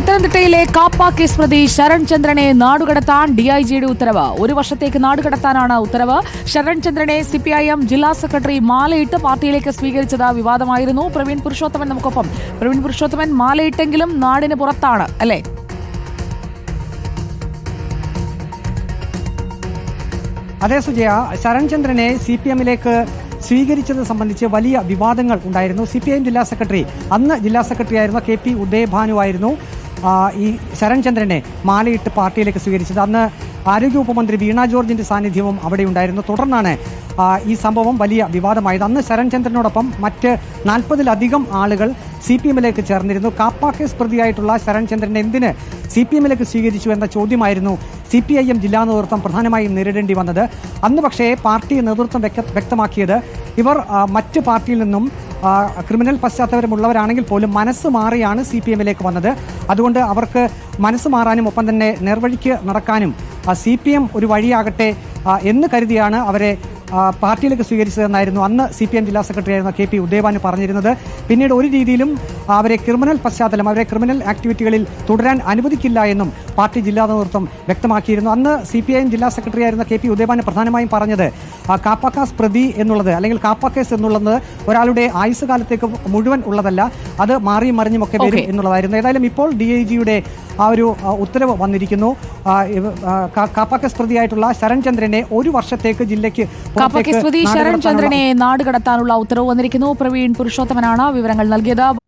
പത്തനംതിട്ടയിലെ കാപ്പ കേസ് പ്രതി ശരൺ ചന്ദ്രനെ നാടുകടത്താൻ ഡിഐജിയുടെ ഉത്തരവ്. ഒരു വർഷത്തേക്ക് നാടുകടത്താനാണ് ഉത്തരവ്. ശരൺ ചന്ദ്രനെ സിപിഐഎം ജില്ലാ സെക്രട്ടറി മാലയിട്ട് പാർട്ടിയിലേക്ക് സ്വീകരിച്ചത് വിവാദമായിരുന്നു. പ്രവീൺ പുരുഷോത്തമൻ നമുക്കൊപ്പം. പ്രവീൺ പുരുഷോത്തമൻ മാലയിട്ടെങ്കിലും നാടിന് പുറത്താണ് അല്ലേ? അതേ സുജയ. ശരൺ ചന്ദ്രനെ സി പി എമ്മിലേക്ക് സ്വീകരിച്ചത് സംബന്ധിച്ച് വലിയ വിവാദങ്ങൾ ഉണ്ടായിരുന്നു. സി പി ഐ ജില്ലാ സെക്രട്ടറി അന്ന് ജില്ലാ സെക്രട്ടറി ആയിരുന്ന കെ പി ഉദയഭാനു ആയിരുന്നു. ഈ ശരൺചന്ദ്രനെ മാലയിട്ട് പാർട്ടിയിലേക്ക് സ്വീകരിച്ചത്. അന്ന് ആരോഗ്യ മന്ത്രി വീണ ജോർജിന്റെ സാന്നിധ്യവും അവിടെ ഉണ്ടായിരുന്നു തുടർന്നാണ് ഈ സംഭവം വലിയ വിവാദമായത്. അന്ന് ശരൺചന്ദ്രനോടൊപ്പം മറ്റ് നാൽപ്പതിലധികം ആളുകൾ സി പി എമ്മിലേക്ക് ചേർന്നിരുന്നു. കാപ്പ കേസ് പ്രതിയായിട്ടുള്ള ശരൺചന്ദ്രനെ എന്തിന് സി പി എമ്മിലേക്ക് സ്വീകരിച്ചു എന്ന ചോദ്യമായിരുന്നു സി പി ഐ എം ജില്ലാ നേതൃത്വം പ്രധാനമായും നേരിടേണ്ടി വന്നത്. അന്ന് പക്ഷേ പാർട്ടി നേതൃത്വം വ്യക്ത- വ്യക്തമാക്കിയത് ഇവർ മറ്റ് പാർട്ടിയിൽ നിന്നും ക്രിമിനൽ പശ്ചാത്തലമുള്ളവരാണെങ്കിൽ പോലും മനസ്സ് മാറിയാണ് സി പി എമ്മിലേക്ക് വന്നത്. അതുകൊണ്ട് അവർക്ക് മനസ്സ് മാറാനും ഒപ്പം തന്നെ നേർവഴിക്ക് നടക്കാനും സി പി എം ഒരു വഴിയാകട്ടെ എന്ന് കരുതിയാണ് അവരെ പാർട്ടിയിലേക്ക് സ്വീകരിച്ചതെന്നായിരുന്നു അന്ന് സി പി എം ജില്ലാ സെക്രട്ടറി ആയിരുന്ന കെ പി ഉദയവാന് പറഞ്ഞിരുന്നത്. പിന്നീട് ഒരു രീതിയിലും അവരെ ക്രിമിനൽ പശ്ചാത്തലം അവരെ ക്രിമിനൽ ആക്ടിവിറ്റികളിൽ തുടരാൻ അനുവദിക്കില്ല എന്നും പാർട്ടി ജില്ലാ നേതൃത്വം വ്യക്തമാക്കിയിരുന്നു. അന്ന് സി പി ഐ എം ജില്ലാ സെക്രട്ടറി ആയിരുന്ന കെ പി ഉദയഭാനു പ്രധാനമായും പറഞ്ഞത് കാപ്പക്കാസ് പ്രതി എന്നുള്ളത് അല്ലെങ്കിൽ കാപ്പാക്കേസ് എന്നുള്ളത് ഒരാളുടെ ആയുസ് കാലത്തേക്ക് മുഴുവൻ ഉള്ളതല്ല അത് മാറിയും മറിഞ്ഞും ഒക്കെ വരും. എന്നുള്ളതായിരുന്നു. ഏതായാലും ഇപ്പോൾ ഡി ഐ ജിയുടെ ആ ഒരു ഉത്തരവ് വന്നിരിക്കുന്നു. കാപ്പാക്കേസ് പ്രതിയായിട്ടുള്ള ശരൺ ചന്ദ്രനെ പ്രതിയായിട്ടുള്ള ശരൺചന്ദ്രനെ ഒരു വർഷത്തേക്ക് ജില്ലയ്ക്ക് കാപ്പാക്കേസ് കേസ് പ്രതി പുറത്തേക്ക് ശരൺ ചന്ദ്രനെ നാട് നാടുകടത്താനുള്ള ഉത്തരവ് വന്നിരിക്കുന്നു. പ്രവീൺ പുരുഷോത്തമനാണ് വിവരങ്ങൾ നൽകിയത്.